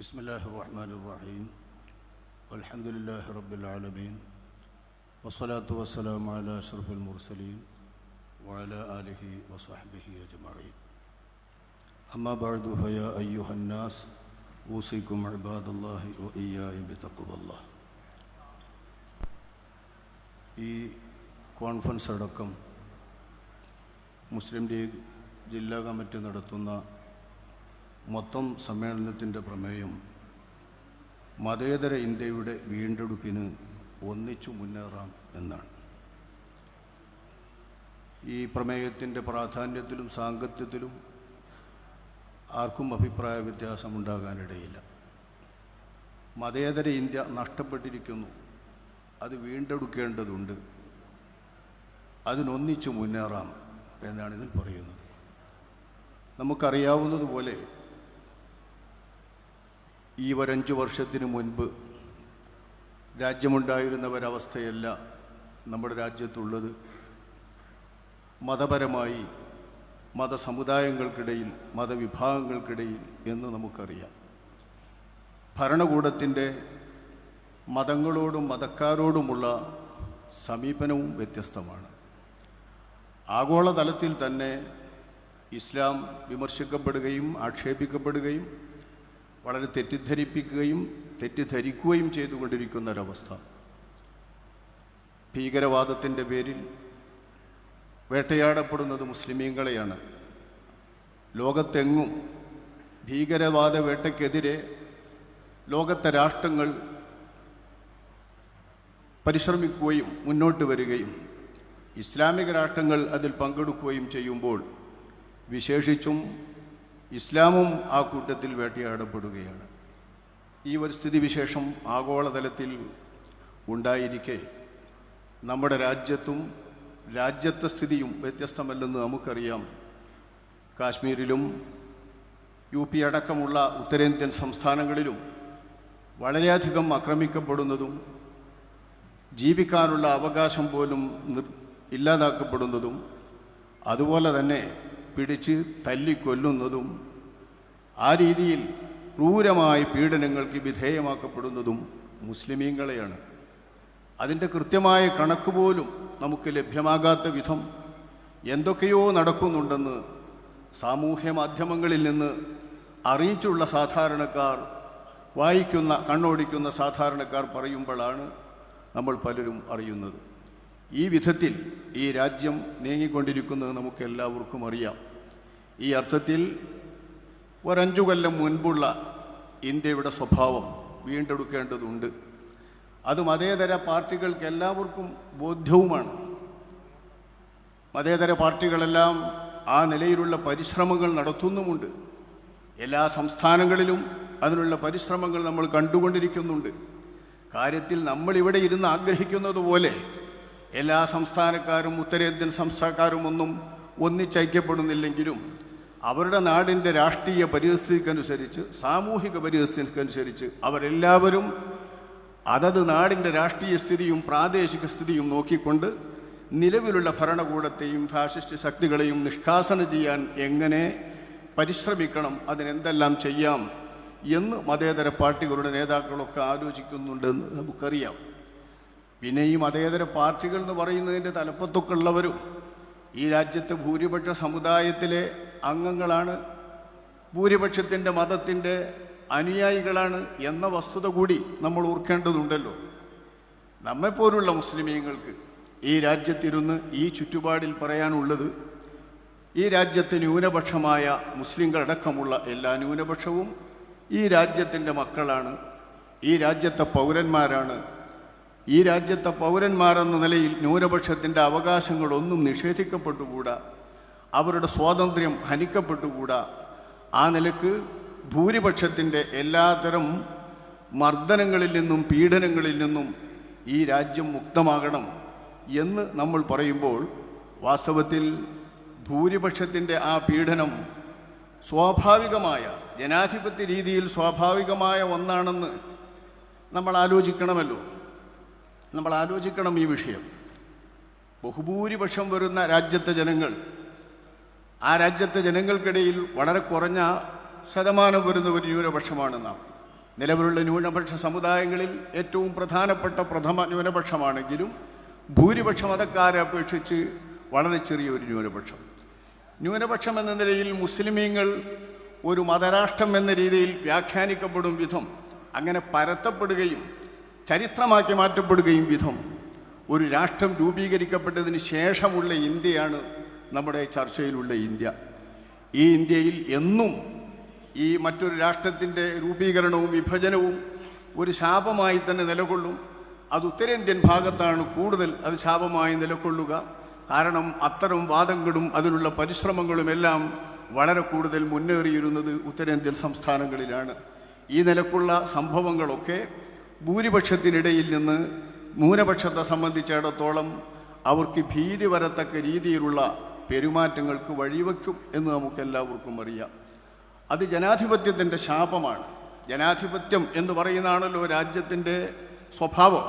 بسم الله الرحمن الرحيم والحمد لله رب العالمين والصلاة والسلام على أشرف المرسلين وعلى آله وصحبه أجمعين أما بعد فيا أيها الناس أوصيكم عباد الله وإياي بتقوى الله ഈ കോൺഫറൻസ് അടക്കം മുസ്ലിം ലീഗ് ജില്ലാ കമ്മിറ്റി നടത്തുന്ന മൊത്തം സമ്മേളനത്തിന്റെ പ്രമേയം മതേതര ഇന്ത്യയുടെ വീണ്ടെടുപ്പിന് ഒന്നിച്ചു മുന്നേറാം എന്നാണ്. ഈ പ്രമേയത്തിന്റെ പ്രാധാന്യത്തിലും സാങ്കത്യത്തിലും ആർക്കും അഭിപ്രായ വ്യത്യാസമുണ്ടാകാനിടയില്ല. മതേതര ഇന്ത്യ നഷ്ടപ്പെട്ടിരിക്കുന്നു. അത് വീണ്ടെടുക്കേണ്ടതുണ്ട്. അതിനൊന്നിച്ചു മുന്നേറാം എന്നാണ് ഇതിൽ പറയുന്നത്. നമുക്കറിയാവുന്നതുപോലെ ഈ ഒരഞ്ച് വർഷത്തിന് മുൻപ് രാജ്യമുണ്ടായിരുന്ന ഒരവസ്ഥയല്ല നമ്മുടെ രാജ്യത്തുള്ളത്. മതപരമായി മതസമുദായങ്ങൾക്കിടയിൽ മതവിഭാഗങ്ങൾക്കിടയിൽ എന്ന് നമുക്കറിയാം. ഭരണകൂടത്തിന്റെ മതങ്ങളോടും മതക്കാരോടുമുള്ള സമീപനവും വ്യത്യസ്തമാണ്. ആഗോളതലത്തിൽ തന്നെ ഇസ്ലാം വിമർശിക്കപ്പെടുകയും ആക്ഷേപിക്കപ്പെടുകയും വളരെ തെറ്റിദ്ധരിപ്പിക്കുകയും തെറ്റിദ്ധരിക്കുകയും ചെയ്തുകൊണ്ടിരിക്കുന്ന ഒരവസ്ഥ ഭീകരവാദത്തിന്റെ പേരിൽ വേട്ടയാടപ്പെടുന്നത് മുസ്ലിമീങ്ങളെയാണ്. ലോകത്തെങ്ങും ഭീകരവാദ വേട്ടയ്ക്കെതിരെ ലോകത്തെ രാഷ്ട്രങ്ങൾ പരിശ്രമിക്കുകയും മുന്നോട്ട് വരികയും ഇസ്ലാമിക രാഷ്ട്രങ്ങൾ അതിൽ പങ്കെടുക്കുകയും ചെയ്യുമ്പോൾ വിശേഷിച്ചും ഇസ്ലാമും ആ കൂട്ടത്തിൽ വേട്ടയാടപ്പെടുകയാണ്. ഈ ഒരു സ്ഥിതിവിശേഷം ആഗോളതലത്തിൽ ഉണ്ടായിരിക്കെ. നമ്മുടെ രാജ്യത്തും രാജ്യത്തെ സ്ഥിതിയും വ്യത്യസ്തമല്ലെന്ന് നമുക്കറിയാം. കാശ്മീരിലും യു പി അടക്കമുള്ള ഉത്തരേന്ത്യൻ സംസ്ഥാനങ്ങളിലും വളരെയധികം ആക്രമിക്കപ്പെടുന്നതും ജീവിക്കാനുള്ള അവകാശം പോലും ഇല്ലാതാക്കപ്പെടുന്നതും അതുപോലെ തന്നെ പിടിച്ച് തല്ലിക്കൊല്ലുന്നതും ആ രീതിയിൽ ക്രൂരമായി പീഡനങ്ങൾക്ക് വിധേയമാക്കപ്പെടുന്നതും മുസ്ലിമീങ്ങളെയാണ്. അതിന്റെ കൃത്യമായ കണക്ക് പോലും നമുക്ക് ലഭ്യമാകാത്ത വിധം എന്തൊക്കെയോ നടക്കുന്നുണ്ടെന്ന് സാമൂഹ്യ മാധ്യമങ്ങളിൽ നിന്ന് അറിയിച്ചുള്ള സാധാരണക്കാർ വായിക്കുന്ന കണ്ണോടിക്കുന്ന സാധാരണക്കാർ പറയുമ്പോഴാണ് നമ്മൾ പലരും അറിയുന്നത്. ഈ വിധത്തിൽ ഈ രാജ്യം നീങ്ങിക്കൊണ്ടിരിക്കുന്നത് നമുക്ക് എല്ലാവർക്കും അറിയാം. ഈ അർത്ഥത്തിൽ ഒരഞ്ചു കൊല്ലം മുൻപുള്ള ഇന്ത്യയുടെ സ്വഭാവം വീണ്ടെടുക്കേണ്ടതുണ്ട്. അത് മതേതര പാർട്ടികൾക്ക് എല്ലാവർക്കും ബോധ്യവുമാണ്. മതേതര പാർട്ടികളെല്ലാം ആ നിലയിലുള്ള പരിശ്രമങ്ങൾ നടത്തുന്നുമുണ്ട്. എല്ലാ സംസ്ഥാനങ്ങളിലും അതിനുള്ള പരിശ്രമങ്ങൾ നമ്മൾ കണ്ടുകൊണ്ടിരിക്കുന്നുണ്ട്. കാര്യത്തിൽ നമ്മളിവിടെ ഇരുന്ന് ആഗ്രഹിക്കുന്നത് പോലെ എല്ലാ സംസ്ഥാനക്കാരും ഉത്തരേന്ത്യൻ സംസ്ഥാനക്കാരും ഒന്നും ഒന്നിച്ചയക്കപ്പെടുന്നില്ലെങ്കിലും അവരുടെ നാടിന്റെ രാഷ്ട്രീയ പരിസ്ഥിതിക്കനുസരിച്ച് സാമൂഹിക പരിസ്ഥിതിക്കനുസരിച്ച് അവരെല്ലാവരും അതത് നാടിന്റെ രാഷ്ട്രീയ സ്ഥിതിയും പ്രാദേശിക സ്ഥിതിയും നോക്കിക്കൊണ്ട് നിലവിലുള്ള ഭരണകൂടത്തെയും ഫാഷിസ്റ്റ് ശക്തികളെയും നിഷ്കാസനം ചെയ്യാൻ എങ്ങനെ പരിശ്രമിക്കണം അതിനെന്തെല്ലാം ചെയ്യാം എന്ന് മതേതര പാർട്ടികളുടെ നേതാക്കളൊക്കെ ആലോചിക്കുന്നുണ്ടെന്ന് നമുക്കറിയാം. പിന്നെ ഈ മതേതര പാർട്ടികൾ എന്ന് പറയുന്നതിന്റെ തലപ്പത്തൊക്കെ ഉള്ളവരും ഈ രാജ്യത്തെ ഭൂരിപക്ഷ സമുദായത്തിലെ അംഗങ്ങളാണ്. ഭൂരിപക്ഷത്തിന്റെ മതത്തിന്റെ അനുയായികളാണ് എന്ന വസ്തുത കൂടി നമ്മൾ ഓർക്കേണ്ടതുണ്ടല്ലോ. നമ്മെപ്പോലുള്ള മുസ്ലിമീങ്ങൾക്ക് ഈ രാജ്യത്തിരുന്ന് ഈ ചുറ്റുപാടിൽ പറയാനുള്ളത് ഈ രാജ്യത്തെ ന്യൂനപക്ഷമായ മുസ്ലിങ്ങളടക്കമുള്ള എല്ലാ ന്യൂനപക്ഷവും ഈ രാജ്യത്തിന്റെ മക്കളാണ്. ഈ രാജ്യത്തെ പൗരന്മാരാണ്. ഈ രാജ്യത്തെ പൗരന്മാരെന്ന നിലയിൽ ന്യൂനപക്ഷത്തിന്റെ അവകാശങ്ങളൊന്നും നിഷേധിക്കപ്പെട്ടുകൂടാ. അവരുടെ സ്വാതന്ത്ര്യം ഹനിക്കപ്പെട്ടുകൂടാ. ആ നിലയ്ക്ക് ഭൂരിപക്ഷത്തിന്റെ എല്ലാതരം മർദ്ദനങ്ങളിൽ നിന്നും പീഡനങ്ങളിൽ നിന്നും ഈ രാജ്യം മുക്തമാകണം എന്ന് നമ്മൾ പറയുമ്പോൾ വാസ്തവത്തിൽ ഭൂരിപക്ഷത്തിന്റെ ആ പീഡനം സ്വാഭാവികമായ ജനാധിപത്യ രീതിയിൽ സ്വാഭാവികമായ ഒന്നാണെന്ന് നമ്മൾ ആലോചിക്കണമല്ലോ. നമ്മൾ ആലോചിക്കണം ഈ വിഷയം. ബഹുഭൂരിപക്ഷം വരുന്ന രാജ്യത്തെ ജനങ്ങൾ ആ രാജ്യത്തെ ജനങ്ങൾക്കിടയിൽ വളരെ കുറഞ്ഞ ശതമാനം വരുന്ന ഒരു ന്യൂനപക്ഷമാണ് നാം. നിലവിലുള്ള ന്യൂനപക്ഷ സമുദായങ്ങളിൽ ഏറ്റവും പ്രധാനപ്പെട്ട പ്രഥമ ന്യൂനപക്ഷമാണെങ്കിലും ഭൂരിപക്ഷ മതക്കാരെ അപേക്ഷിച്ച് വളരെ ചെറിയൊരു ന്യൂനപക്ഷം. ന്യൂനപക്ഷം എന്ന നിലയിൽ മുസ്ലിമീങ്ങൾ ഒരു മതരാഷ്ട്രം എന്ന രീതിയിൽ വ്യാഖ്യാനിക്കപ്പെടും വിധം അങ്ങനെ പരത്തപ്പെടുകയും ചരിത്രമാക്കി മാറ്റപ്പെടുകയും വിധം ഒരു രാഷ്ട്രം രൂപീകരിക്കപ്പെട്ടതിന് ശേഷമുള്ള ഇന്ത്യയാണ് നമ്മുടെ ചർച്ചയിലുള്ള ഇന്ത്യ. ഈ ഇന്ത്യയിൽ എന്നും ഈ മറ്റൊരു രാഷ്ട്രത്തിന്റെ രൂപീകരണവും വിഭജനവും ഒരു ശാപമായി തന്നെ നിലകൊള്ളും. അത് ഉത്തരേന്ത്യൻ ഭാഗത്താണ് കൂടുതൽ അത് ശാപമായി നിലകൊള്ളുക. കാരണം അത്തരം വാദങ്ങളും അതിനുള്ള പരിശ്രമങ്ങളുമെല്ലാം വളരെ കൂടുതൽ മുന്നേറിയിരുന്നത് ഉത്തരേന്ത്യൻ സംസ്ഥാനങ്ങളിലാണ്. ഈ നിലക്കുള്ള സംഭവങ്ങളൊക്കെ ഭൂരിപക്ഷത്തിനിടയിൽ നിന്ന് ന്യൂനപക്ഷത്തെ സംബന്ധിച്ചിടത്തോളം അവർക്ക് ഭീതി വരത്തക്ക രീതിയിലുള്ള പെരുമാറ്റങ്ങൾക്ക് വഴിവെക്കും എന്ന് നമുക്കെല്ലാവർക്കും അറിയാം. അത് ജനാധിപത്യത്തിന്റെ ശാപമാണ്. ജനാധിപത്യം എന്ന് പറയുന്നതാണല്ലോ രാജ്യത്തിന്റെ സ്വഭാവം.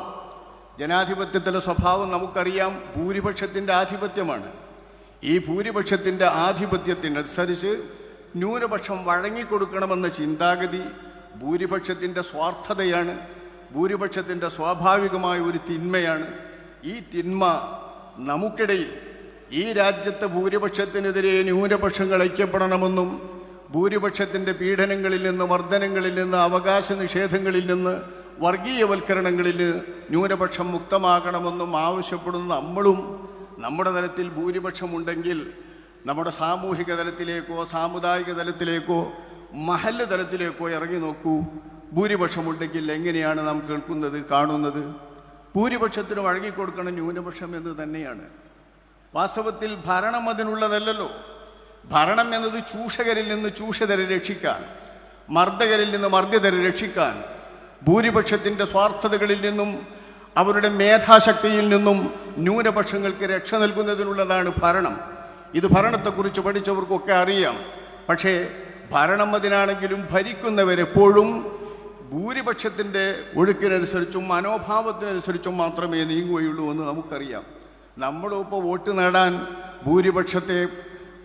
ജനാധിപത്യത്തിന്റെ സ്വഭാവം നമുക്കറിയാം ഭൂരിപക്ഷത്തിന്റെ ആധിപത്യമാണ്. ഈ ഭൂരിപക്ഷത്തിന്റെ ആധിപത്യത്തിനനുസരിച്ച് ന്യൂനപക്ഷം വഴങ്ങിക്കൊടുക്കണമെന്ന ചിന്താഗതി ഭൂരിപക്ഷത്തിന്റെ സ്വാർത്ഥതയാണ്. ഭൂരിപക്ഷത്തിന്റെ സ്വാഭാവികമായ ഒരു തിന്മയാണ്. ഈ തിന്മ നമുക്കിടയിൽ ഈ രാജ്യത്തെ ഭൂരിപക്ഷത്തിനെതിരെ ന്യൂനപക്ഷങ്ങൾ ഐക്യപ്പെടണമെന്നും ഭൂരിപക്ഷത്തിന്റെ പീഡനങ്ങളിൽ നിന്ന് മർദ്ദനങ്ങളിൽ നിന്ന് അവകാശ നിഷേധങ്ങളിൽ നിന്ന് വർഗീയവൽക്കരണങ്ങളിൽ ന്യൂനപക്ഷം മുക്തമാകണമെന്നും ആവശ്യപ്പെടുന്ന നമ്മളും നമ്മുടെ തലത്തിൽ ഭൂരിപക്ഷമുണ്ടെങ്കിൽ നമ്മുടെ സാമൂഹിക തലത്തിലേക്കോ സാമുദായിക തലത്തിലേക്കോ മഹല്ല് തലത്തിലേക്കോ ഇറങ്ങി നോക്കൂ. ഭൂരിപക്ഷമുണ്ടെങ്കിൽ എങ്ങനെയാണ് നാം കേൾക്കുന്നത് കാണുന്നത്? ഭൂരിപക്ഷത്തിന് വഴങ്ങിക്കൊടുക്കണം ന്യൂനപക്ഷം എന്ന് തന്നെയാണ്. വാസ്തവത്തിൽ ഭരണം അതിനുള്ളതല്ലല്ലോ. ഭരണം എന്നത് ചൂഷകരിൽ നിന്ന് ചൂഷിതരെ രക്ഷിക്കാൻ മർദ്ദകരിൽ നിന്ന് മർദ്ദിതരെ രക്ഷിക്കാൻ ഭൂരിപക്ഷത്തിന്റെ സ്വാർത്ഥതകളിൽ നിന്നും അവരുടെ മേധാശക്തിയിൽ നിന്നും ന്യൂനപക്ഷങ്ങൾക്ക് രക്ഷ നൽകുന്നതിനുള്ളതാണ് ഭരണം. ഇത് ഭരണത്തെക്കുറിച്ച് പഠിച്ചവർക്കൊക്കെ അറിയാം. പക്ഷേ ഭരണം അതിനാണെങ്കിലും ഭരിക്കുന്നവരെപ്പോഴും ഭൂരിപക്ഷത്തിന്റെ ഒഴുക്കിനനുസരിച്ചും മനോഭാവത്തിനനുസരിച്ചും മാത്രമേ നീങ്ങുകയുള്ളൂ എന്ന് നമുക്കറിയാം. നമ്മളിപ്പോൾ വോട്ട് നേടാൻ ഭൂരിപക്ഷത്തെ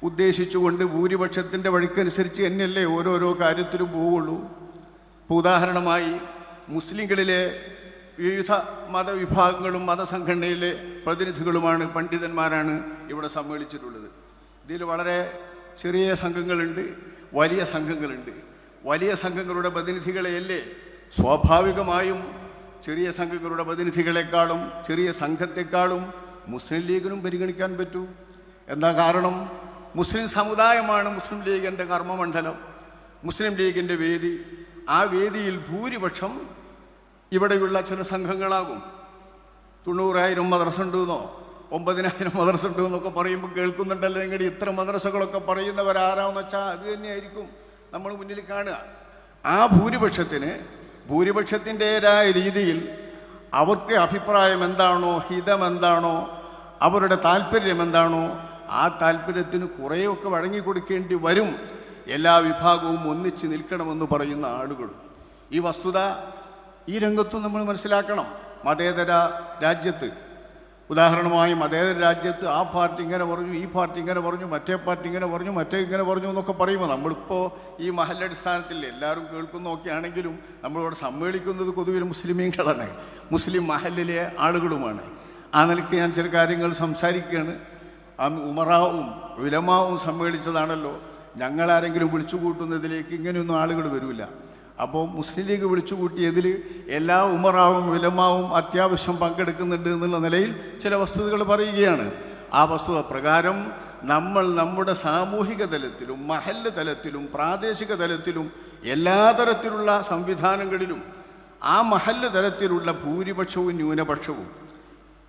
ഉദ്ദേശിച്ചുകൊണ്ട് ഭൂരിപക്ഷത്തിന്റെ വഴിക്കനുസരിച്ച് എന്നല്ലേ ഓരോരോ കാര്യത്തിലും പോവുള്ളൂ. ഇപ്പോൾ ഉദാഹരണമായി മുസ്ലിങ്ങളിലെ വിവിധ മതവിഭാഗങ്ങളും മതസംഘടനയിലെ പ്രതിനിധികളുമാണ് പണ്ഡിതന്മാരാണ് ഇവിടെ സമ്മേളിച്ചിട്ടുള്ളത്. ഇതിൽ വളരെ ചെറിയ സംഘങ്ങളുണ്ട് വലിയ സംഘങ്ങളുണ്ട്. വലിയ സംഘങ്ങളുടെ പ്രതിനിധികളെയല്ലേ? സ്വാഭാവികമായും ചെറിയ സംഘങ്ങളുടെ പ്രതിനിധികളെക്കാളും ചെറിയ സംഘത്തെക്കാളും മുസ്ലിം ലീഗിനും പരിഗണിക്കാൻ പറ്റൂ. എന്താ കാരണം? മുസ്ലിം സമുദായമാണ് മുസ്ലിം ലീഗിന്റെ കർമ്മമണ്ഡലം. മുസ്ലിം ലീഗിന്റെ വേദി. ആ വേദിയിൽ ഭൂരിപക്ഷം ഇവിടെയുള്ള ചില സംഘങ്ങളാകും. തൊണ്ണൂറായിരം മദ്രസ ഉണ്ടെന്നോ ഒമ്പതിനായിരം മദ്രസ ഉണ്ടെന്നൊക്കെ പറയുമ്പോൾ കേൾക്കുന്നുണ്ടല്ലോ എങ്കിൽ ഇത്ര മദ്രസകളൊക്കെ പറയുന്നവരാരാന്ന് വെച്ചാൽ അത് തന്നെയായിരിക്കും. നമ്മൾ മുന്നിൽ കാണുക. ആ ഭൂരിപക്ഷത്തിന് ഭൂരിപക്ഷത്തിന്റെതായ രീതിയിൽ അവർക്ക് അഭിപ്രായം എന്താണോ ഹിതം എന്താണോ അവരുടെ താല്പര്യം എന്താണോ ആ താല്പര്യത്തിന് കുറേയൊക്കെ വഴങ്ങിക്കൊടുക്കേണ്ടി വരും. എല്ലാ വിഭാഗവും ഒന്നിച്ച് നിൽക്കണമെന്ന് പറയുന്ന ആളുകൾ. ഈ വസ്തുത ഈ രംഗത്തും നമ്മൾ മനസ്സിലാക്കണം. മതേതര രാജ്യത്ത് ഉദാഹരണമായി മതേതര രാജ്യത്ത് ആ പാർട്ടി ഇങ്ങനെ പറഞ്ഞു ഈ പാർട്ടി ഇങ്ങനെ പറഞ്ഞു മറ്റേ പാർട്ടി ഇങ്ങനെ പറഞ്ഞു മറ്റേ ഇങ്ങനെ പറഞ്ഞു എന്നൊക്കെ പറയുമ്പോൾ നമ്മളിപ്പോൾ ഈ മഹലടിസ്ഥാനത്തിൽ എല്ലാവരും കേൾക്കുന്നൊക്കെയാണെങ്കിലും നമ്മളിവിടെ സമ്മേളിക്കുന്നത് പൊതുവിൽ മുസ്ലിമീങ്ങളാണ് മുസ്ലിം മഹലിലെ ആളുകളുമാണ്. ആ നിലയ്ക്ക് ഞാൻ ചില കാര്യങ്ങൾ സംസാരിക്കുകയാണ്. ആ ഉമറാവും വിലമാവും സമ്മേളിച്ചതാണല്ലോ. ഞങ്ങളാരെങ്കിലും വിളിച്ചു കൂട്ടുന്നതിലേക്ക് ഇങ്ങനെയൊന്നും ആളുകൾ വരില്ല അപ്പോൾ മുസ്ലിം ലീഗ് വിളിച്ചു കൂട്ടിയതിൽ എല്ലാ ഉമറാവും വിലമാവും അത്യാവശ്യം പങ്കെടുക്കുന്നുണ്ട് എന്നുള്ള നിലയിൽ ചില വസ്തുതകൾ പറയുകയാണ്. ആ വസ്തുത പ്രകാരം നമ്മൾ നമ്മുടെ സാമൂഹിക തലത്തിലും മഹല്ല് തലത്തിലും പ്രാദേശിക തലത്തിലും എല്ലാ തരത്തിലുള്ള സംവിധാനങ്ങളിലും ആ മഹല്ല് തലത്തിലുള്ള ഭൂരിപക്ഷവും ന്യൂനപക്ഷവും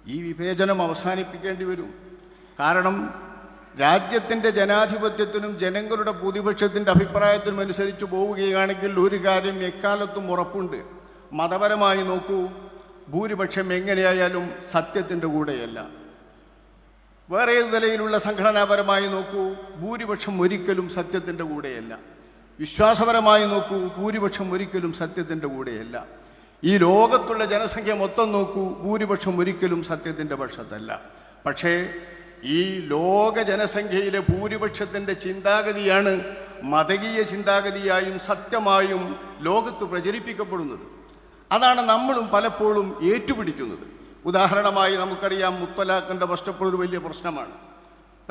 ഈ വിവേചനം അവസാനിപ്പിക്കേണ്ടി വരും. കാരണം രാജ്യത്തിന്റെ ജനാധിപത്യത്തിനും ജനങ്ങളുടെ ഭൂരിപക്ഷത്തിന്റെ അഭിപ്രായത്തിനും അനുസരിച്ച് പോവുകയാണെങ്കിൽ ഒരു കാര്യം എക്കാലത്തും ഉറപ്പുണ്ട്. മതപരമായി നോക്കൂ ഭൂരിപക്ഷം എങ്ങനെയായാലും സത്യത്തിന്റെ കൂടെയല്ല. വേറെ ഏത് നിലയിലുള്ള സംഘടനാപരമായി നോക്കൂ ഭൂരിപക്ഷം ഒരിക്കലും സത്യത്തിന്റെ കൂടെയല്ല. വിശ്വാസപരമായി നോക്കൂ ഭൂരിപക്ഷം ഒരിക്കലും സത്യത്തിന്റെ കൂടെയല്ല. ഈ ലോകത്തുള്ള ജനസംഖ്യ മൊത്തം നോക്കൂ ഭൂരിപക്ഷം ഒരിക്കലും സത്യത്തിന്റെ പക്ഷത്തല്ല. പക്ഷേ ഈ ലോക ജനസംഖ്യയിലെ ഭൂരിപക്ഷത്തിന്റെ ചിന്താഗതിയാണ് മതകീയ ചിന്താഗതിയായും സത്യമായും ലോകത്ത് പ്രചരിപ്പിക്കപ്പെടുന്നത്. അതാണ് നമ്മളും പലപ്പോഴും ഏറ്റുപിടിക്കുന്നത്. ഉദാഹരണമായി നമുക്കറിയാം മുത്തലാഖിന്റെ പ്രശ്നം ഒരു വലിയ പ്രശ്നമാണ്.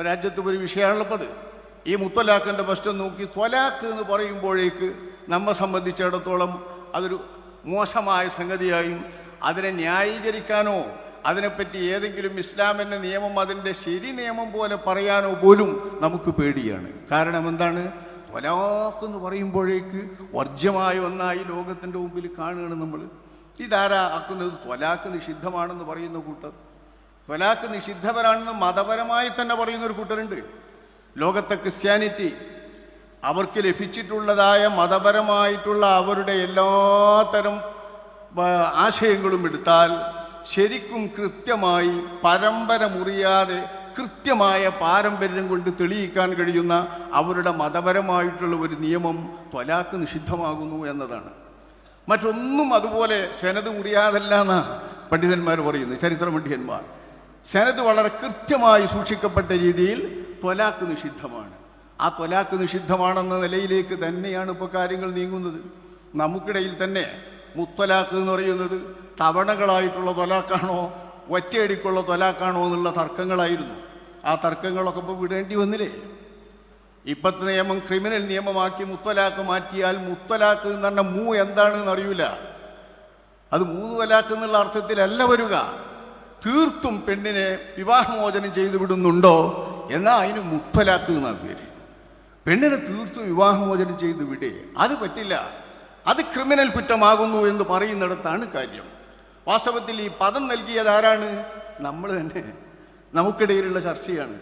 രാജ്യത്ത് ഒരു വിഷയമാണുള്ളത് ഈ മുത്തലാഖിന്റെ പ്രശ്നം നോക്കി ത്വലാഖ് എന്ന് പറയുമ്പോഴേക്ക് നമ്മെ സംബന്ധിച്ചിടത്തോളം അതൊരു മോശമായ സംഗതിയായും അതിനെ ന്യായീകരിക്കാനോ അതിനെപ്പറ്റി ഏതെങ്കിലും ഇസ്ലാമിന്റെ നിയമം അതിന്റെ ശരി നിയമം പോലെ പറയാനോ പോലും നമുക്ക് പേടിയാണ്. കാരണം എന്താണ്? ത്വലാഖ് എന്ന് പറയുമ്പോഴേക്ക് വർജ്യമായ ഒന്നായി ലോകത്തിന്റെ മുമ്പിൽ കാണുകയാണ് നമ്മൾ ഇതാരാ ആക്കുന്നത്? തൊലാക്ക് നിഷിദ്ധമാണെന്ന് പറയുന്ന കൂട്ടർ. തൊലാക്ക് നിഷിദ്ധപരാണെന്ന് മതപരമായി തന്നെ പറയുന്ന ഒരു കൂട്ടരുണ്ട്. ലോകത്തെ ക്രിസ്ത്യാനിറ്റി അവർക്ക് ലഭിച്ചിട്ടുള്ളതായ മതപരമായിട്ടുള്ള അവരുടെ എല്ലാത്തരം ആശയങ്ങളും എടുത്താൽ ശരിക്കും കൃത്യമായി പരമ്പര മുറിയാതെ കൃത്യമായ പാരമ്പര്യം കൊണ്ട് തെളിയിക്കാൻ കഴിയുന്ന അവരുടെ മതപരമായിട്ടുള്ള ഒരു നിയമം ത്വലാക്ക് നിഷിദ്ധമാകുന്നു എന്നതാണ്. മറ്റൊന്നും അതുപോലെ സെനത് മുറിയാതല്ല എന്നാണ് പണ്ഡിതന്മാർ പറയുന്നത് ചരിത്ര പണ്ഡിതന്മാർ. സെനത് വളരെ കൃത്യമായി സൂക്ഷിക്കപ്പെട്ട രീതിയിൽ ത്വലാക്ക് നിഷിദ്ധമാണ്. ആ ത്വലാക്ക് നിഷിദ്ധമാണെന്ന നിലയിലേക്ക് തന്നെയാണ് ഇപ്പോൾ കാര്യങ്ങൾ നീങ്ങുന്നത്. നമുക്കിടയിൽ തന്നെ മുത്തലാക്ക് എന്ന് പറയുന്നത് തവണകളായിട്ടുള്ള തൊലാക്കാണോ ഒറ്റയടിക്കുള്ള തൊലാക്കാണോ എന്നുള്ള തർക്കങ്ങളായിരുന്നു. ആ തർക്കങ്ങളൊക്കെ ഇപ്പോൾ വിടേണ്ടി വന്നില്ലേ? ഇപ്പത്തെ നിയമം ക്രിമിനൽ നിയമമാക്കി മുത്തലാക്ക് മാറ്റിയാൽ മുത്തലാക്ക് എന്ന് പറഞ്ഞ മൂ എന്താണെന്ന് അറിയില്ല അത് മൂന്ന് തലാക്ക് എന്നുള്ള അർത്ഥത്തിലല്ല വരിക. തീർത്തും പെണ്ണിനെ വിവാഹമോചനം ചെയ്തു വിടുന്നുണ്ടോ എന്നാൽ അതിന് മുത്തലാക്ക് എന്നാണ് പേര്. പെണ്ണിനെ തീർത്തും വിവാഹമോചനം ചെയ്ത് വിടേ. അത് പറ്റില്ല. അത് ക്രിമിനൽ കുറ്റമാകുന്നു എന്ന് പറയുന്നിടത്താണ് കാര്യം. വാസ്തവത്തിൽ ഈ പദം നൽകിയത് ആരാണ്? നമ്മൾ തന്നെ. നമുക്കിടയിലുള്ള ചർച്ചയാണ്.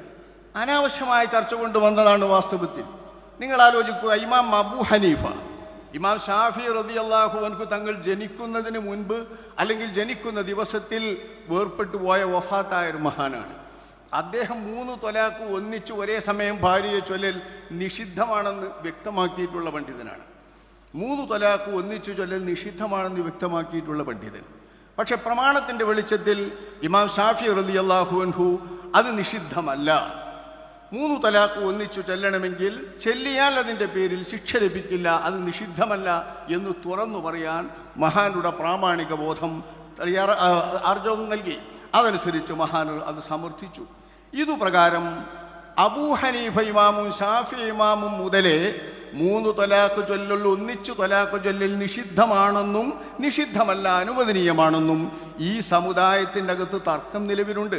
അനാവശ്യമായ ചർച്ച കൊണ്ടുവന്നതാണ് വാസ്തവത്തിൽ. നിങ്ങൾ ആലോചിക്കുക ഇമാം അബു ഹനീഫ ഇമാം ഷാഫി റതി അള്ളാഹു അൻഹു തങ്ങൾ ജനിക്കുന്നതിന് മുൻപ് അല്ലെങ്കിൽ ജനിക്കുന്ന ദിവസത്തിൽ വേർപ്പെട്ടു പോയ വഫാത്തായ ഒരു മഹാനാണ്. അദ്ദേഹം മൂന്ന് തൊലാക്ക് ഒന്നിച്ച് ഒരേ സമയം ഭാര്യയെ ചൊല്ലൽ നിഷിദ്ധമാണെന്ന് വ്യക്തമാക്കിയിട്ടുള്ള പണ്ഡിതനാണ്. മൂന്ന് തലാഖ് ഒന്നിച്ചു ചൊല്ലൽ നിഷിദ്ധമാണെന്ന് വ്യക്തമാക്കിയിട്ടുള്ള പണ്ഡിതൻ. പക്ഷെ പ്രമാണത്തിന്റെ വെളിച്ചത്തിൽ ഇമാം ഷാഫി റലി അള്ളാഹു അൻഹു അത് നിഷിദ്ധമല്ല. മൂന്ന് തലാക്ക് ഒന്നിച്ചു ചെല്ലണമെങ്കിൽ ചെല്ലിയാൽ അതിന്റെ പേരിൽ ശിക്ഷ ലഭിക്കില്ല അത് നിഷിദ്ധമല്ല എന്ന് തുറന്നു പറയാൻ മഹാനുടെ പ്രാമാണിക ബോധം തയ്യാറ നൽകി. അതനുസരിച്ച് മഹാൻ അത് സമർത്ഥിച്ചു. ഇതുപ്രകാരം അബൂ ഹനീഫ ഇമാമും ഷാഫി ഇമാമും മുതലേ മൂന്ന് തൊലാക്ക് ചൊല്ലുള്ള. ഒന്നിച്ചു തൊലാക്ക് ചൊല്ലൽ നിഷിദ്ധമാണെന്നും നിഷിദ്ധമല്ല അനുവദനീയമാണെന്നും ഈ സമുദായത്തിന്റെ അകത്ത് തർക്കം നിലവിലുണ്ട്.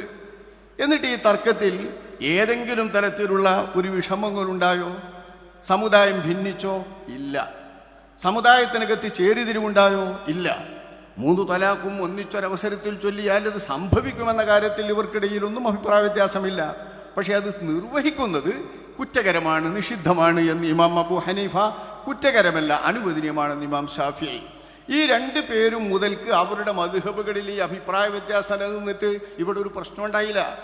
എന്നിട്ട് ഈ തർക്കത്തിൽ ഏതെങ്കിലും തരത്തിലുള്ള ഒരു വിഷമങ്ങളുണ്ടായോ? സമുദായം ഭിന്നിച്ചോ? ഇല്ല. സമുദായത്തിനകത്ത് ചേരിതിരിവുണ്ടായോ? ഇല്ല. മൂന്ന് തലാക്കും ഒന്നിച്ചൊരവസരത്തിൽ ചൊല്ലിയാൽ അത് സംഭവിക്കുമെന്ന കാര്യത്തിൽ ഇവർക്കിടയിലൊന്നും അഭിപ്രായ വ്യത്യാസമില്ല. പക്ഷേ അത് നിർവഹിക്കുന്നത് കുറ്റകരമാണ് നിഷിദ്ധമാണ് എന്ന് ഇമാം അബു ഹനീഫ കുറ്റകരമല്ല അനുവദനീയമാണെന്ന് ഇമാം ഷാഫി. ഈ രണ്ട് പേരും മുതൽക്ക് അവരുടെ മധുഹബുകളിൽ ഈ അഭിപ്രായ വ്യത്യാസം നിന്നിട്ട് ഇവിടെ ഒരു പ്രശ്നം ഉണ്ടായില്ല.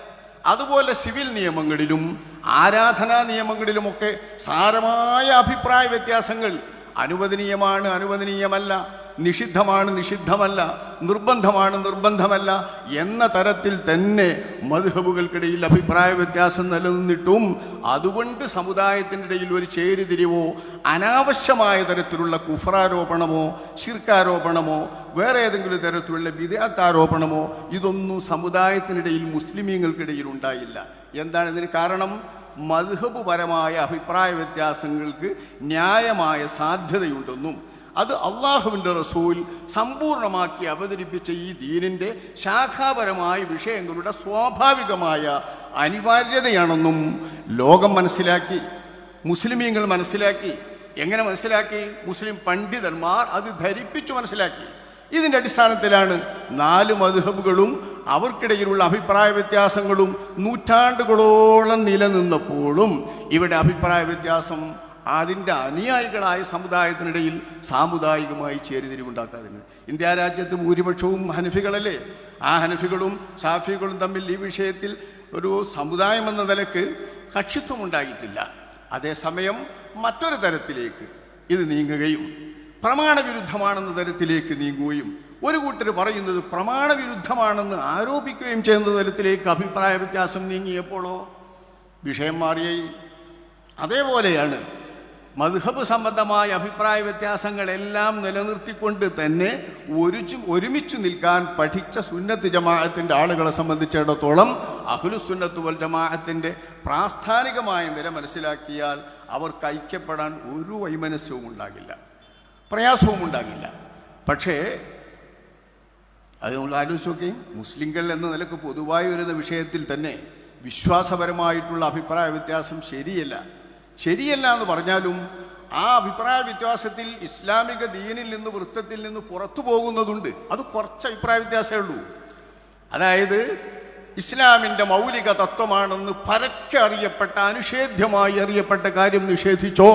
അതുപോലെ സിവിൽ നിയമങ്ങളിലും ആരാധനാ നിയമങ്ങളിലുമൊക്കെ സാരമായ അഭിപ്രായ വ്യത്യാസങ്ങൾ അനുവദനീയമാണ് അനുവദനീയമല്ല. നിഷിദ്ധമാണ് നിഷിദ്ധമല്ല നിർബന്ധമാണ് നിർബന്ധമല്ല എന്ന തരത്തിൽ തന്നെ മധുഹബുകൾക്കിടയിൽ അഭിപ്രായ വ്യത്യാസം നിലനിന്നിട്ടും അതുകൊണ്ട് സമുദായത്തിന്റെ ഇടയിൽ ഒരു ചേരിതിരിവോ അനാവശ്യമായ തരത്തിലുള്ള കുഫറാരോപണമോ ശിർക്കാരോപണമോ വേറെ ഏതെങ്കിലും തരത്തിലുള്ള വിദേഹത്താരോപണമോ ഇതൊന്നും സമുദായത്തിനിടയിൽ മുസ്ലിമീങ്ങൾക്കിടയിൽ ഉണ്ടായില്ല. എന്താണ് ഇതിന് കാരണം? മധുഹബുപരമായ അഭിപ്രായ വ്യത്യാസങ്ങൾക്ക് ന്യായമായ സാധ്യതയുണ്ടെന്നും അത് അള്ളാഹുവിന്റെ റസൂൽ സമ്പൂർണമാക്കി അവതരിപ്പിച്ച ഈ ദീനിന്റെ ശാഖാപരമായ വിഷയങ്ങളുടെ സ്വാഭാവികമായ അനിവാര്യതയാണെന്നും ലോകം മനസ്സിലാക്കി മുസ്ലിമീങ്ങൾ മനസ്സിലാക്കി. എങ്ങനെ മനസ്സിലാക്കി? മുസ്ലിം പണ്ഡിതന്മാർ അത് ധരിപ്പിച്ചു മനസ്സിലാക്കി. ഇതിന്റെ അടിസ്ഥാനത്തിലാണ് നാല് മധുഹബുകളും അവർക്കിടയിലുള്ള അഭിപ്രായ വ്യത്യാസങ്ങളും നൂറ്റാണ്ടുകളോളം നിലനിന്നപ്പോഴും ഇവിടെ അഭിപ്രായ വ്യത്യാസം അതിന്റെ അനുയായികളായ സമുദായത്തിനിടയിൽ സാമുദായികമായി ചേരിതിരിവുണ്ടാക്കാതിന് ഇന്ത്യ രാജ്യത്ത് ഭൂരിപക്ഷവും ഹനഫികളല്ലേ? ആ ഹനഫികളും ഷാഫികളും തമ്മിൽ ഈ വിഷയത്തിൽ ഒരു സമുദായം എന്ന നിലയ്ക്ക് കക്ഷിത്വം ഉണ്ടായിട്ടില്ല അതേസമയം മറ്റൊരു തരത്തിലേക്ക് ഇത് നീങ്ങുകയും പ്രമാണവിരുദ്ധമാണെന്ന തരത്തിലേക്ക് നീങ്ങുകയും ഒരു കൂട്ടർ പറയുന്നത് പ്രമാണവിരുദ്ധമാണെന്ന് ആരോപിക്കുകയും ചെയ്യുന്ന തരത്തിലേക്ക് അഭിപ്രായ വ്യത്യാസം നീങ്ങിയപ്പോഴോ വിഷയം മാറിയായി. അതേപോലെയാണ് മധുഹബ് സംബന്ധമായ അഭിപ്രായ വ്യത്യാസങ്ങളെല്ലാം നിലനിർത്തിക്കൊണ്ട് തന്നെ ഒരുച്ചു ഒരുമിച്ച് നിൽക്കാൻ പഠിച്ച സുന്നത്ത് ജമാഅത്തിന്റെ ആളുകളെ സംബന്ധിച്ചിടത്തോളം അഖുലു സുന്നത്ത് വൽ ജമാഅത്തിന്റെ പ്രാസ്ഥാനികമായ നില മനസ്സിലാക്കിയാൽ അവർക്ക് ഐക്യപ്പെടാൻ ഒരു വൈമനസ്യവും ഉണ്ടാകില്ല പ്രയാസവും ഉണ്ടാകില്ല. പക്ഷേ അത് നമ്മൾ ആലോചിച്ച് നോക്കുകയും മുസ്ലിങ്ങൾ എന്ന നിലയ്ക്ക് പൊതുവായി വരുന്ന വിഷയത്തിൽ തന്നെ വിശ്വാസപരമായിട്ടുള്ള അഭിപ്രായ വ്യത്യാസം ശരിയല്ല. ശരിയല്ല എന്ന് പറഞ്ഞാലും ആ അഭിപ്രായ വ്യത്യാസത്തിൽ ഇസ്ലാമിക ദീനിൽ നിന്ന് വൃത്തത്തിൽ നിന്ന് പുറത്തു പോകുന്നതുണ്ട്. അത് കുറച്ച് അഭിപ്രായ വ്യത്യാസമേ ഉള്ളൂ. അതായത് ഇസ്ലാമിന്റെ മൗലിക തത്വമാണെന്ന് പരക്കെ അറിയപ്പെട്ട അനുഷേധ്യമായി അറിയപ്പെട്ട കാര്യം നിഷേധിച്ചോ?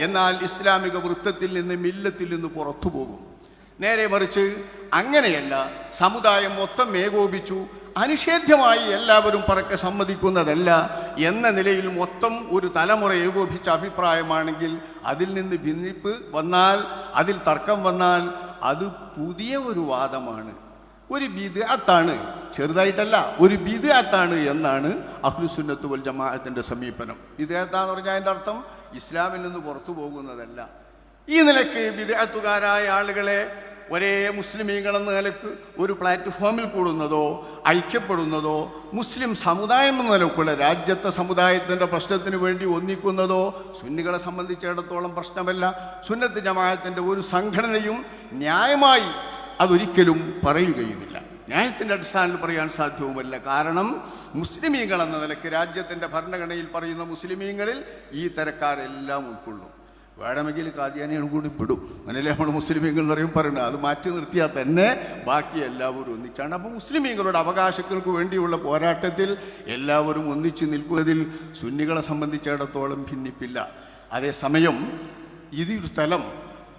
എന്നാൽ ഇസ്ലാമിക വൃത്തത്തിൽ നിന്ന് മില്ലത്തിൽ നിന്ന് പുറത്തു പോകും. നേരെ മറിച്ച് അങ്ങനെയല്ല സമുദായം മൊത്തം ഏകോപിച്ചു അനിഷേധ്യമായി എല്ലാവരും പറക്കെ സമ്മതിക്കുന്നതല്ല എന്ന നിലയിൽ മൊത്തം ഒരു തലമുറ ഏകോപിച്ച അഭിപ്രായമാണെങ്കിൽ അതിൽ നിന്ന് ഭിന്നിപ്പ് വന്നാൽ അതിൽ തർക്കം വന്നാൽ അത് പുതിയ ഒരു വാദമാണ്. ഒരു ബിദ്അത്താണ് ചെറുതായിട്ടല്ല ഒരു ബിദ്അത്താണ് എന്നാണ് അഹ്ലുസുന്നത്ത് വൽ ജമാഅത്തിന്റെ സമീപനം. ബിദ്അത്താന്ന് പറഞ്ഞാൽ അതിന്റെ അർത്ഥം ഇസ്ലാമിൽ നിന്ന് പുറത്തു പോകുന്നതല്ല. ഈ നിലയ്ക്ക് ബിദ്അത്തുകാരായ ആളുകളെ ഒരേ മുസ്ലിമീങ്ങൾ എന്ന നിലയ്ക്ക് ഒരു പ്ലാറ്റ്ഫോമിൽ കൂടുന്നതോ ഐക്യപ്പെടുന്നതോ മുസ്ലിം സമുദായം എന്ന നിലക്കുള്ള രാജ്യത്തെ സമുദായത്തിന്റെ പ്രശ്നത്തിന് വേണ്ടി ഒന്നിക്കുന്നതോ സുന്നികളെ സംബന്ധിച്ചിടത്തോളം പ്രശ്നമല്ല. സുന്നത്ത് ജമാഅത്തിന്റെ ഒരു സംഘടനയും ന്യായമായി അതൊരിക്കലും പറയുകയുമില്ല. ന്യായത്തിന്റെ അടിസ്ഥാനത്തിൽ പറയാൻ സാധ്യവുമല്ല. കാരണം മുസ്ലിമീങ്ങൾ എന്ന നിലയ്ക്ക് രാജ്യത്തിന്റെ ഭരണഘടനയിൽ പറയുന്ന മുസ്ലിമീങ്ങളിൽ ഈ തരക്കാരെല്ലാം ഉൾക്കൊള്ളും. വേണമെങ്കിൽ കാദ്യാനികൾ കൂടി പെടും അങ്ങനെയല്ലേ നമ്മൾ മുസ്ലിമീങ്ങൾ എന്ന് പറയും പറയുന്നത് അത് മാറ്റി നിർത്തിയാൽ തന്നെ ബാക്കി എല്ലാവരും ഒന്നിച്ചാണ്. അപ്പോൾ മുസ്ലിമീങ്ങളുടെ അവകാശങ്ങൾക്ക് വേണ്ടിയുള്ള പോരാട്ടത്തിൽ എല്ലാവരും ഒന്നിച്ച് നിൽക്കുന്നതിൽ സുന്നികളെ സംബന്ധിച്ചിടത്തോളം ഭിന്നിപ്പില്ല. അതേസമയം ഇത് സ്ഥലം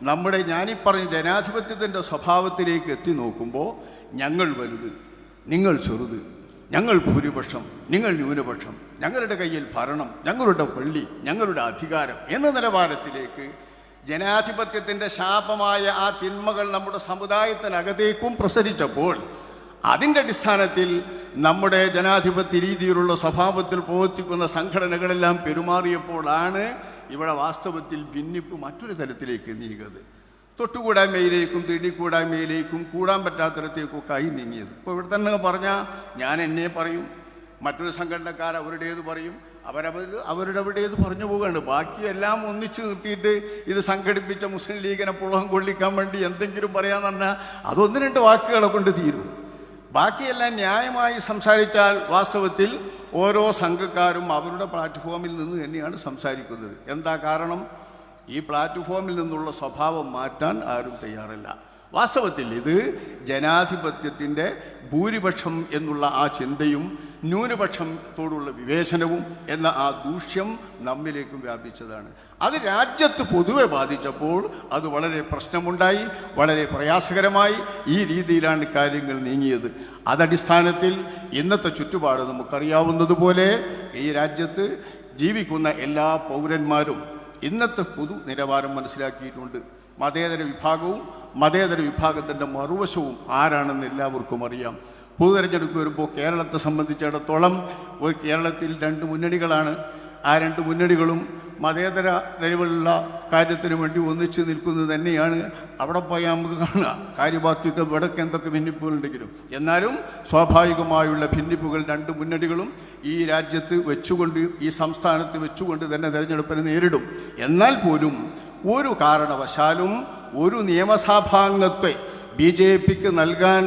നമ്മുടെ ഞാനീ പറഞ്ഞ ജനാധിപത്യത്തിന്റെ സ്വഭാവത്തിലേക്ക് എത്തി നോക്കുമ്പോൾ ഞങ്ങൾ വലുത് നിങ്ങൾ ചെറുത്. ഞങ്ങൾ ഭൂരിപക്ഷം നിങ്ങൾ ന്യൂനപക്ഷം ഞങ്ങളുടെ കയ്യിൽ ഭരണം ഞങ്ങളുടെ പള്ളി ഞങ്ങളുടെ അധികാരം എന്ന നിലവാരത്തിലേക്ക് ജനാധിപത്യത്തിന്റെ ശാപമായ ആ തിന്മകൾ നമ്മുടെ സമുദായത്തിനകത്തേക്കും പ്രസരിച്ചപ്പോൾ അതിന്റെ അടിസ്ഥാനത്തിൽ നമ്മുടെ ജനാധിപത്യ രീതിയിലുള്ള സ്വഭാവത്തിൽ പ്രവർത്തിക്കുന്ന സംഘടനകളെല്ലാം പെരുമാറിയപ്പോഴാണ് ഇവിടെ വാസ്തവത്തിൽ ഭിന്നിപ്പ് മറ്റൊരു തലത്തിലേക്ക് നീങ്ങിയത് തൊട്ടുകൂടായ്മയിലേക്കും തേടിക്കൂടായ്മയിലേക്കും കൂടാൻ പറ്റാത്തടത്തേക്കൊക്കെ ആയി നീങ്ങിയത്. ഇപ്പോൾ ഇവിടെ തന്നെ പറഞ്ഞാൽ ഞാൻ എന്നെ പറയും മറ്റൊരു സംഘടനക്കാർ അവരുടേത് പറയും അവരവർ അവരുടെ അവിടേത് പറഞ്ഞു പോവുകയാണ്. ബാക്കിയെല്ലാം ഒന്നിച്ച് നിർത്തിയിട്ട് ഇത് സംഘടിപ്പിച്ച മുസ്ലിം ലീഗിനെ പുളകം കൊള്ളിക്കാൻ വേണ്ടി എന്തെങ്കിലും പറയാന്ന് പറഞ്ഞാൽ അതൊന്ന് രണ്ട് വാക്കുകളെ കൊണ്ട് തീരും. ബാക്കിയെല്ലാം ന്യായമായി സംസാരിച്ചാൽ വാസ്തവത്തിൽ ഓരോ സംഘക്കാരും അവരുടെ പ്ലാറ്റ്ഫോമിൽ നിന്ന് തന്നെയാണ് സംസാരിക്കുന്നത്. എന്താ കാരണം? ഈ പ്ലാറ്റ്ഫോമിൽ നിന്നുള്ള സ്വഭാവം മാറ്റാൻ ആരും തയ്യാറല്ല. വാസ്തവത്തിൽ ഇത് ജനാധിപത്യത്തിന്റെ ഭൂരിപക്ഷം എന്നുള്ള ആ ചിന്തയും ന്യൂനപക്ഷത്തോടുള്ള വിവേചനവും എന്ന ആ ദൂഷ്യം നമ്മിലേക്കും വ്യാപിച്ചതാണ്. അത് രാജ്യത്ത് പൊതുവെ ബാധിച്ചപ്പോൾ അത് വളരെ പ്രശ്നമുണ്ടായി വളരെ പ്രയാസകരമായി ഈ രീതിയിലാണ് കാര്യങ്ങൾ നീങ്ങിയത്. അതടിസ്ഥാനത്തിൽ ഇന്നത്തെ ചുറ്റുപാട് നമുക്കറിയാവുന്നതുപോലെ ഈ രാജ്യത്ത് ജീവിക്കുന്ന എല്ലാ പൗരന്മാരും ഇന്നത്തെ പൊതു നിലവാരം മനസ്സിലാക്കിയിട്ടുണ്ട്. മതേതര വിഭാഗവും മതേതര വിഭാഗത്തിന്റെ മറുവശവും ആരാണെന്ന് എല്ലാവർക്കും അറിയാം. പൊതുതെരഞ്ഞെടുപ്പ് വരുമ്പോൾ കേരളത്തെ സംബന്ധിച്ചിടത്തോളം ഒരു കേരളത്തിൽ രണ്ട് മുന്നണികളാണ്. ആ രണ്ട് മുന്നണികളും മതേതര നിലവിലുള്ള കാര്യത്തിന് വേണ്ടി ഒന്നിച്ച് നിൽക്കുന്നത് തന്നെയാണ്. അവിടെ പോയാൽ നമുക്ക് കാണാം. കാര്യബാധ്യത ഇവിടൊക്കെ എന്തൊക്കെ ഭിന്നിപ്പുകളുണ്ടെങ്കിലും എന്നാലും സ്വാഭാവികമായുള്ള ഭിന്നിപ്പുകൾ രണ്ട് മുന്നണികളും ഈ രാജ്യത്ത് വെച്ചുകൊണ്ട് ഈ സംസ്ഥാനത്ത് വെച്ചുകൊണ്ട് തന്നെ തിരഞ്ഞെടുപ്പിനെ നേരിടും. എന്നാൽ പോലും ഒരു കാരണവശാലും ഒരു നിയമസഭാംഗത്തെ ബി ജെ പിക്ക് നൽകാൻ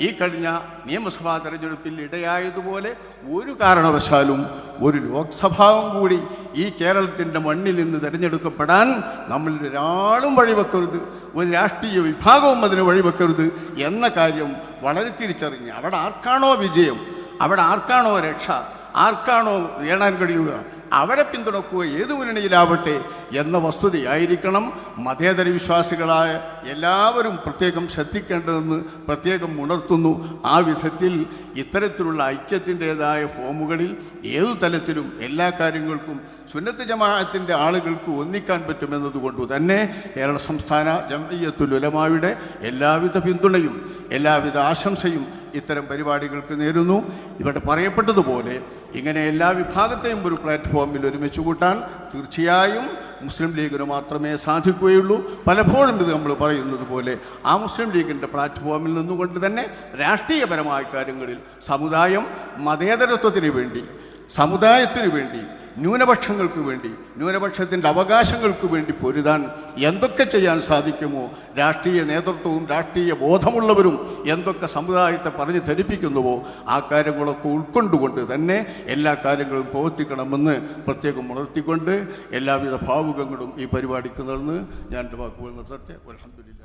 ഈ കഴിഞ്ഞ നിയമസഭാ തെരഞ്ഞെടുപ്പിൽ ഇടയായതുപോലെ ഒരു കാരണവശാലും ഒരു ലോക്സഭാവും കൂടി ഈ കേരളത്തിന്റെ മണ്ണിൽ നിന്ന് തിരഞ്ഞെടുക്കപ്പെടാൻ നമ്മൾ ഒരാളും വഴിവെക്കരുത് ഒരു രാഷ്ട്രീയ വിഭാഗവും അതിന് വഴിവെക്കരുത് എന്ന കാര്യം വളരെ തിരിച്ചറിഞ്ഞ് അവിടെ ആർക്കാണോ വിജയം അവിടെ ആർക്കാണോ രക്ഷ ആർക്കാണോ നേടാൻ കഴിയുക? അവരെ പിന്തുണക്കുക. ഏത് മുന്നണിയിലാവട്ടെ എന്ന വസ്തുതയായിരിക്കണം മതേതര വിശ്വാസികളായ എല്ലാവരും പ്രത്യേകം ശ്രദ്ധിക്കേണ്ടതെന്ന് പ്രത്യേകം ഉണർത്തുന്നു. ആ വിധത്തിൽ ഇത്തരത്തിലുള്ള ഐക്യത്തിന്റെതായ ഫോമുകളിൽ ഏതു തലത്തിലും എല്ലാ കാര്യങ്ങൾക്കും സുന്നത്ത് ജമാഅത്തിന്റെ ആളുകൾക്ക് ഒന്നിക്കാൻ പറ്റുമെന്നതുകൊണ്ട് തന്നെ കേരള സംസ്ഥാന ജമയ്യത്തുലുലമായുടെ എല്ലാവിധ പിന്തുണയും എല്ലാവിധ ആശംസയും ഇത്തരം പരിപാടികൾക്ക് നേരുന്നു. ഇവിടെ പറയപ്പെട്ടതുപോലെ ഇങ്ങനെ എല്ലാ വിഭാഗത്തെയും ഒരു പ്ലാറ്റ്ഫോമിൽ ഒരുമിച്ച് കൂട്ടാൻ തീർച്ചയായും മുസ്ലിം ലീഗിന് മാത്രമേ സാധിക്കുകയുള്ളൂ. പലപ്പോഴും ഇത് നമ്മൾ പറയുന്നത് പോലെ ആ മുസ്ലിം ലീഗിന്റെ പ്ലാറ്റ്ഫോമിൽ നിന്നുകൊണ്ട് തന്നെ രാഷ്ട്രീയപരമായ കാര്യങ്ങളിൽ സമുദായം മതേതരത്വത്തിന് വേണ്ടി സമുദായത്തിന് വേണ്ടി ന്യൂനപക്ഷങ്ങൾക്ക് വേണ്ടി ന്യൂനപക്ഷത്തിന്റെ അവകാശങ്ങൾക്ക് വേണ്ടി പൊരുതാൻ എന്തൊക്കെ ചെയ്യാൻ സാധിക്കുമോ രാഷ്ട്രീയ നേതൃത്വവും രാഷ്ട്രീയ ബോധമുള്ളവരും എന്തൊക്കെ സമുദായത്തെ പറഞ്ഞ് ധരിപ്പിക്കുന്നുവോ ആ കാര്യങ്ങളൊക്കെ ഉൾക്കൊണ്ടുകൊണ്ട് തന്നെ എല്ലാ കാര്യങ്ങളും പ്രവർത്തിക്കണമെന്ന് പ്രത്യേകം ഉണർത്തിക്കൊണ്ട് എല്ലാവിധ ഭാവുകങ്ങളും ഈ പരിപാടിക്ക് നടന്ന് ഞാൻ എന്റെ വാക്കുകൾ നിർത്തട്ടെ. അലഹമില്ല